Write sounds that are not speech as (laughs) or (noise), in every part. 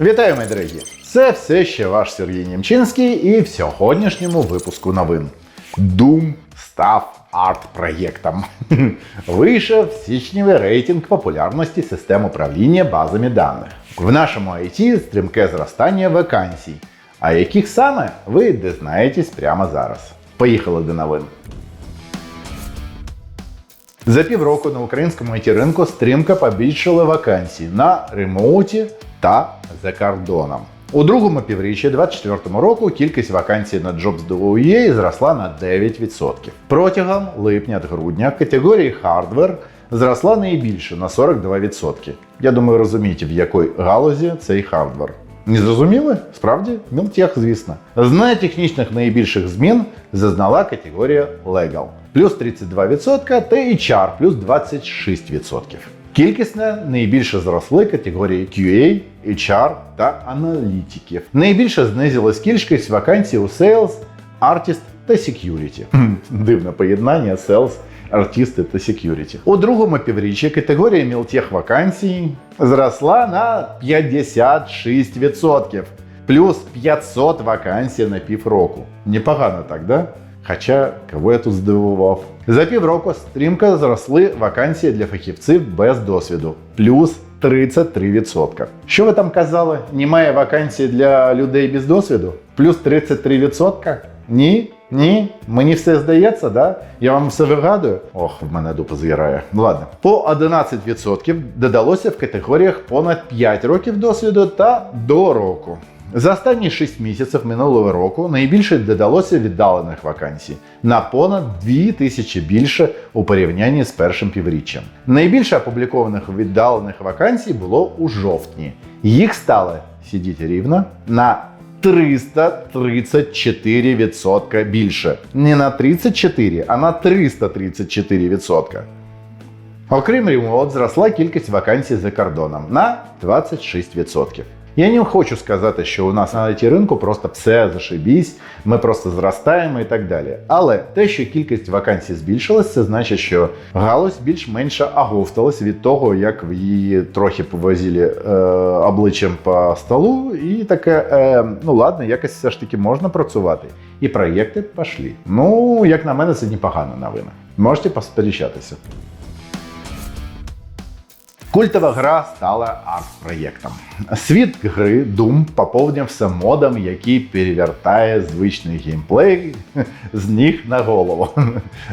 Вітаю, мої дорогі! Це все ще ваш Сергій Німчинський і в сьогоднішньому випуску новин. Doom став арт-проєктом. (laughs) Вийшов січневий рейтинг популярності систем управління базами даних. В нашому IT стрімке зростання вакансій. А яких саме ви дізнаєтесь прямо зараз. Поїхали до новин. За півроку на українському it ринку стрімко побільшили вакансій на ремоуті та за кордоном. У другому півріччі 2024 року кількість вакансій на Jobs.ua зросла на 9%. Протягом липня та грудня категорії хардвер зросла найбільше на 42%. Я думаю, розумієте, в якій галузі цей хардвер. Не зрозуміли? Справді? Мілтех, звісно. З нетехнічних найбільших змін зазнала категорія Legal плюс 32% та HR плюс 26%. Кількісно найбільше зросли категорії QA, HR та аналітиків. Найбільше знизилась кількість вакансій у Sales, Artist та Security. Дивне поєднання Sales, артисти та security. У другому півріччі категорія мілтех вакансій зросла на 56%, плюс 500 вакансій на півроку. Непогано так, да? Хоча кого я тут здивував. За півроку стрімко зросли вакансії для фахівців без досвіду, плюс 33%. Що ви там казали? Немає вакансій для людей без досвіду? Плюс 33%? Ні? Ні? Мені все здається, да? Я вам все вигадую? Ох, в мене дупа згорає. Ну ладно. По 11% додалося в категоріях понад 5 років досвіду та до року. За останні 6 місяців минулого року найбільше додалося віддалених вакансій на понад 2 тисячі більше у порівнянні з першим півріччям. Найбільше опублікованих віддалених вакансій було у жовтні. Їх стало сидіть рівно на 334% більше. Не на 34, а на 334%. Окрім ремонт, зросла кількість вакансій за кордоном на 26%. Я не хочу сказати, що у нас на it ринку просто все зашибісь, ми просто зростаємо і так далі. Але те, що кількість вакансій збільшилась, це значить, що галузь більш-менш оговталась від того, як в її трохи повозили е, обличчям по столу, і таке, е, ну ладно, якось все ж таки можна працювати. І проєкти пішли. Ну, як на мене, це непогана новина. Можете посперечатися. Культова гра стала арт-проєктом. Світ гри Doom поповнився модом, який перевертає звичний геймплей (laughs) з ніг на голову.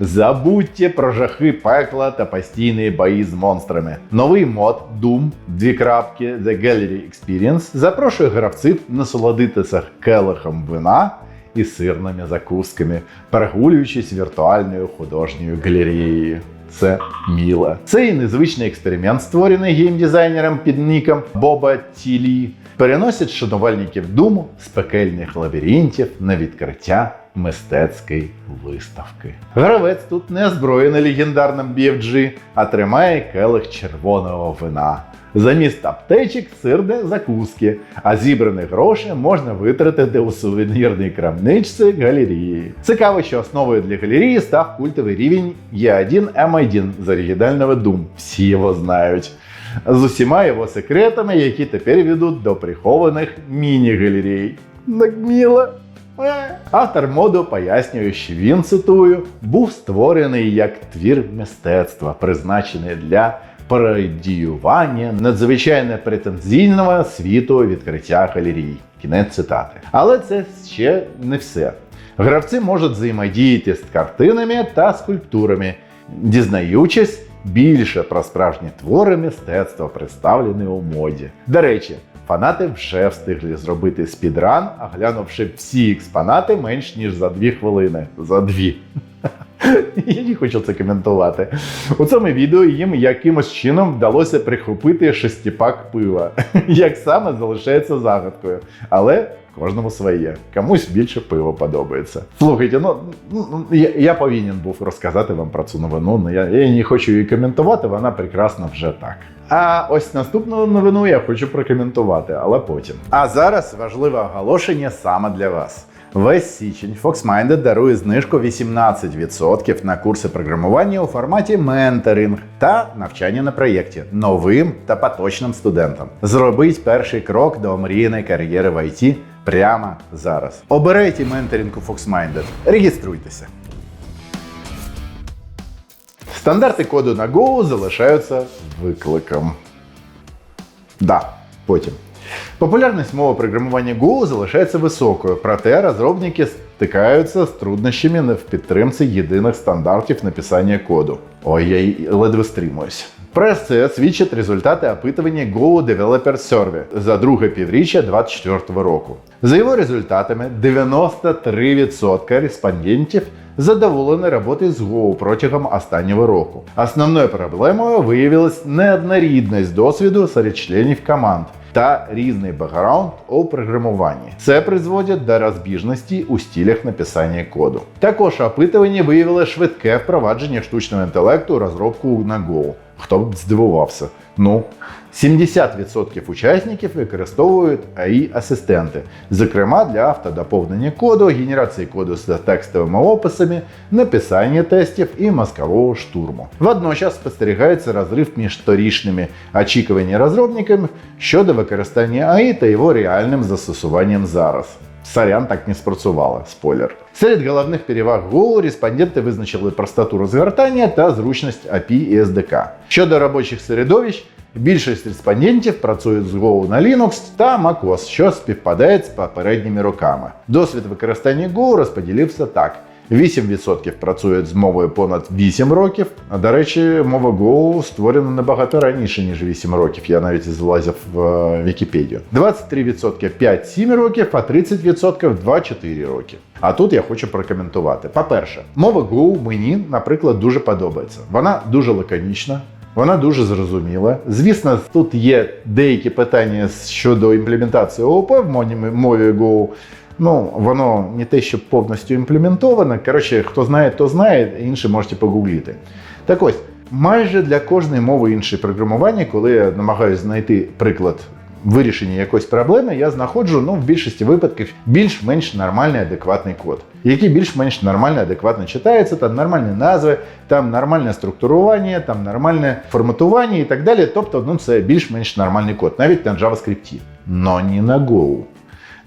Забудьте про жахи пекла та постійні бої з монстрами. Новий мод Doom дві крапки The Gallery Experience запрошує гравців насолодитися келихом вина і сирними закусками, прогулюючись віртуальною художньою галереєю. Це міло. Цей незвичний експеримент, створений геймдизайнером під ніком Боба Тілі, переносить шанувальників думу з пекельних лабіринтів на відкриття мистецької виставки. Гравець тут не озброєний легендарним BFG, а тримає келих червоного вина. Замість аптечок сирне закуски, а зібрані гроші можна витратити у сувенірній крамничці галереї. Цікаво, що основою для галереї став культовий рівень Е1М1 з оригінального Doom. Всі його знають. З усіма його секретами, які тепер ведуть до прихованих міні-галерей. Так мило. Е. Автор моду пояснює, що він цитую, був створений як твір мистецтва, призначений для пародіювання надзвичайно претензійного світу відкриття галерій. Кінець цитати. Але це ще не все. Гравці можуть взаємодіяти з картинами та скульптурами, дізнаючись більше про справжні твори мистецтва, представлені у моді. До речі, фанати вже встигли зробити спідран, оглянувши всі експонати менш ніж за дві хвилини. За дві. (laughs) Я не хочу це коментувати. У цьому відео їм якимось чином вдалося прихопити шестіпак пива. (laughs) Як саме залишається загадкою. Але кожному своє. Комусь більше пиво подобається. Слухайте, ну, ну я, я повинен був розказати вам про цю новину. але я, я не хочу її коментувати, вона прекрасна вже так. А ось наступну новину я хочу прокоментувати, але потім. А зараз важливе оголошення саме для вас. Весь січень FoxMinded дарує знижку 18% на курси програмування у форматі менторинг та навчання на проєкті новим та поточним студентам. Зробіть перший крок до омріяної кар'єри в ІТ прямо зараз. Обирайте менторинг у FoxMinded. Реєструйтеся. Стандарти коду на Go залишаються викликом. Да, потім. Популярність мови програмування Go залишається високою, проте розробники стикаються з труднощами в підтримці єдиних стандартів написання коду. Ой, я ледве стримуюсь. Про це свідчать результати опитування Go Developer Survey за друге півріччя 2024 року. За його результатами, 93% респондентів задоволені роботою з Go протягом останнього року. Основною проблемою виявилась неоднорідність досвіду серед членів команд та різний бекграунд у програмуванні. Це призводить до розбіжності у стилях написання коду. Також опитування виявило швидке впровадження штучного інтелекту розробку на Go. Хто б здивувався? Ну, 70% учасників використовують AI-асистенти, зокрема для автодоповнення коду, генерації коду з текстовими описами, написання тестів і мозкового штурму. Водночас спостерігається розрив між торічними очікуваннями розробниками щодо використання AI та його реальним застосуванням зараз. Сорян так не спрацювало, спойлер. Серед головних переваг Go респонденти визначили простоту розгортання та зручність API і SDK. Щодо робочих середовищ, більшість респондентів працюють з Go на Linux та macOS, що співпадає з попередніми роками. Досвід використання Go розподілився так. 8% працюють з мовою понад 8 років. А до речі, мова Go створена набагато раніше, ніж 8 років. Я навіть злазив в е, Вікіпедію. 23% 5-7 років, а 30% 2-4 роки. А тут я хочу прокоментувати. По-перше, мова Go мені, наприклад, дуже подобається. Вона дуже лаконічна. Вона дуже зрозуміла. Звісно, тут є деякі питання щодо імплементації ООП в мові Go. Ну, воно не те, що повністю імплементоване. Коротше, хто знає, то знає, інші можете погугліти. Так ось, майже для кожної мови іншої програмування, коли я намагаюся знайти приклад вирішення якоїсь проблеми, я знаходжу ну, в більшості випадків більш-менш нормальний адекватний код, який більш-менш нормально, адекватно читається, там нормальні назви, там нормальне структурування, там нормальне форматування і так далі. Тобто, ну, це більш-менш нормальний код, навіть на JavaScript. Но не на Go.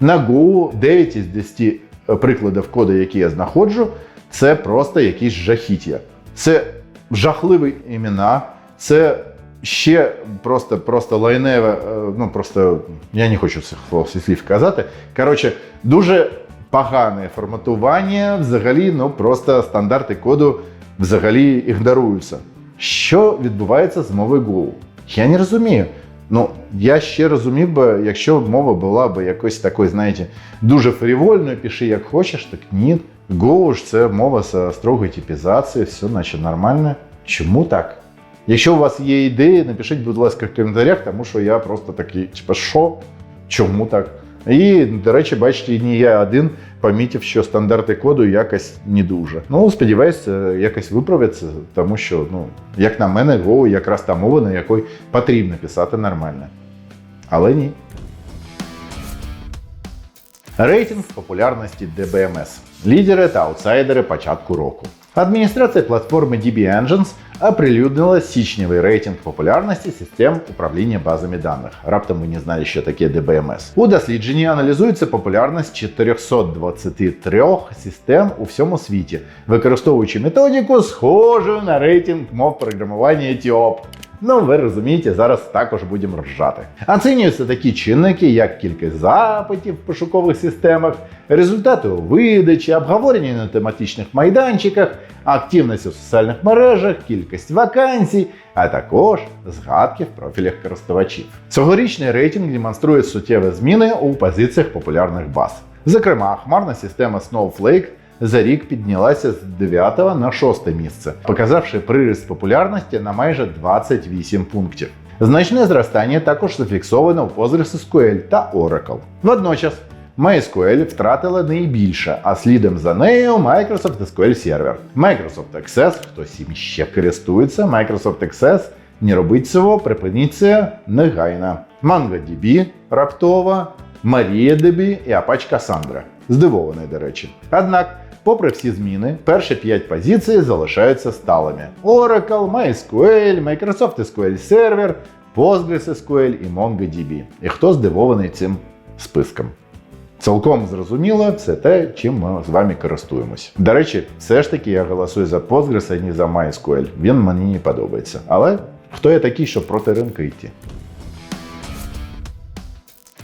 На Go 9 із 10 прикладів коду, які я знаходжу, це просто якісь жахіття. Це жахливі імена, це ще просто просто лайневе, ну просто я не хочу цих слів казати. Коротше, дуже погане форматування, взагалі, ну просто стандарти коду взагалі ігноруються. Що відбувається з мовою Go? Я не розумію. Ну, я ще розумів би, якщо мова була б якось такою, знаєте, дуже фрівольною, пиши як хочеш, так ні. Go ж це мова з строгою типізацією, все наче нормально. Чому так? Якщо у вас є ідеї, напишіть, будь ласка, в коментарях, тому що я просто такий, типа, що? Чому так? І, до речі, бачите, не я один помітив, що стандарти коду якось не дуже. Ну, сподіваюся, якось виправиться, тому що, ну, як на мене, Go якраз та мова, на якій потрібно писати нормально. Але ні. Рейтинг популярності DBMS. Лідери та аутсайдери початку року. Адміністрація платформи DB Engines оприлюднила січневий рейтинг популярності систем управління базами даних. Раптом ви не знали, що таке DBMS. У дослідженні аналізується популярність 423 систем у всьому світі, використовуючи методику, схожу на рейтинг мов програмування Етіоп. Ну, ви розумієте, зараз також будемо ржати. Оцінюються такі чинники, як кількість запитів в пошукових системах, результати у видачі, обговорення на тематичних майданчиках, активність у соціальних мережах, кількість вакансій, а також згадки в профілях користувачів. Цьогорічний рейтинг демонструє суттєві зміни у позиціях популярних баз. Зокрема, хмарна система Snowflake за рік піднялася з 9 на 6 місце, показавши приріст популярності на майже 28 пунктів. Значне зростання також зафіксовано у PostgreSQL та Oracle. Водночас MySQL втратила найбільше, а слідом за нею Microsoft SQL Server. Microsoft Access, хтось їм ще користується, Microsoft Access не робить цього, припиніть це негайно. MongoDB раптово, MariaDB і Apache Cassandra. Здивований, до речі. Однак, попри всі зміни, перші 5 позицій залишаються сталими: Oracle, MySQL, Microsoft SQL Server, PostgreSQL і MongoDB. І хто здивований цим списком? Цілком зрозуміло, це те, чим ми з вами користуємось. До речі, все ж таки я голосую за Postgres, а не за MySQL. Він мені не подобається. Але хто я такий, щоб проти ринку йти?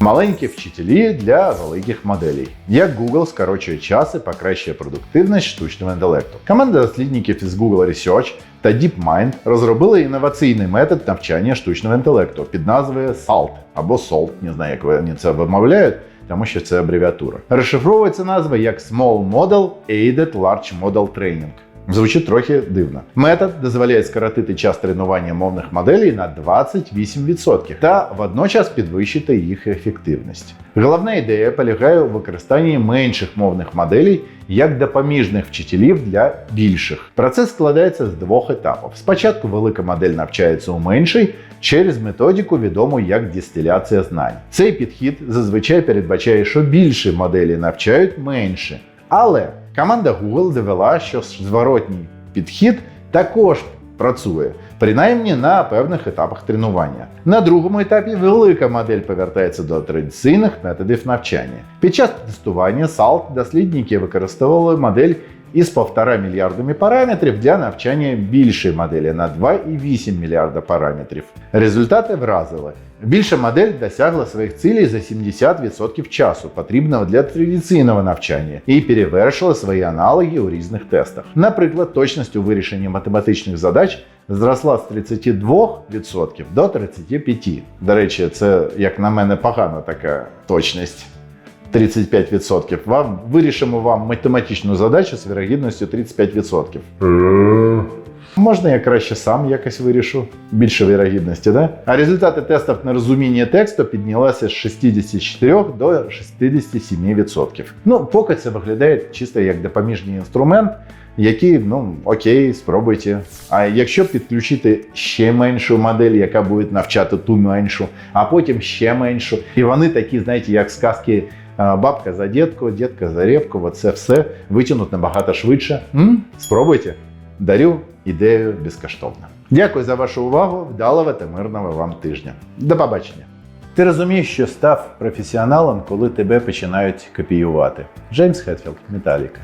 Маленькі вчителі для великих моделей. Як Google скорочує час і покращує продуктивність штучного інтелекту. Команда дослідників із Google Research та DeepMind розробили інноваційний метод навчання штучного інтелекту під назвою SALT або SALT, не знаю, як вони це вимовляють. Тому що це абревіатура. Розшифровується назва як Small Model Aided Large Model Training. Звучить трохи дивно. Метод дозволяє скоротити час тренування мовних моделей на 28% та водночас підвищити їх ефективність. Головна ідея полягає у використанні менших мовних моделей як допоміжних вчителів для більших. Процес складається з двох етапів. Спочатку велика модель навчається у меншій через методику, відому як дистиляція знань. Цей підхід зазвичай передбачає, що більші моделі навчають менше. Але команда Google довела, що зворотній підхід також працює, принаймні на певних етапах тренування. На другому етапі велика модель повертається до традиційних методів навчання. Під час тестування SALT дослідники використовували модель із 1,5 мільярдами параметрів для навчання більшої моделі на 2,8 мільярда параметрів. Результати вразили. Більша модель досягла своїх цілей за 70% часу, потрібного для традиційного навчання, і перевершила свої аналоги у різних тестах. Наприклад, точність у вирішенні математичних задач зросла з 32% до 35%. До речі, це, як на мене, погана така точність. 35%. Вам вирішимо вам математичну задачу з вірогідністю 35%. Можна я краще сам якось вирішу. Більше вірогідності, да? А результати тестів на розуміння тексту піднялися з 64 до 67%. Ну, поки це виглядає чисто як допоміжний інструмент, який, ну окей, спробуйте. А якщо підключити ще меншу модель, яка буде навчати ту меншу, а потім ще меншу, і вони такі, знаєте, як сказки. Бабка за дітку, дітка за репку, Це все витягнуть набагато швидше. М? Спробуйте. Дарю ідею безкоштовно. Дякую за вашу увагу. Вдалого та мирного вам тижня. До побачення. Ти розумієш, що став професіоналом, коли тебе починають копіювати. Джеймс Хетфілд, Металіка.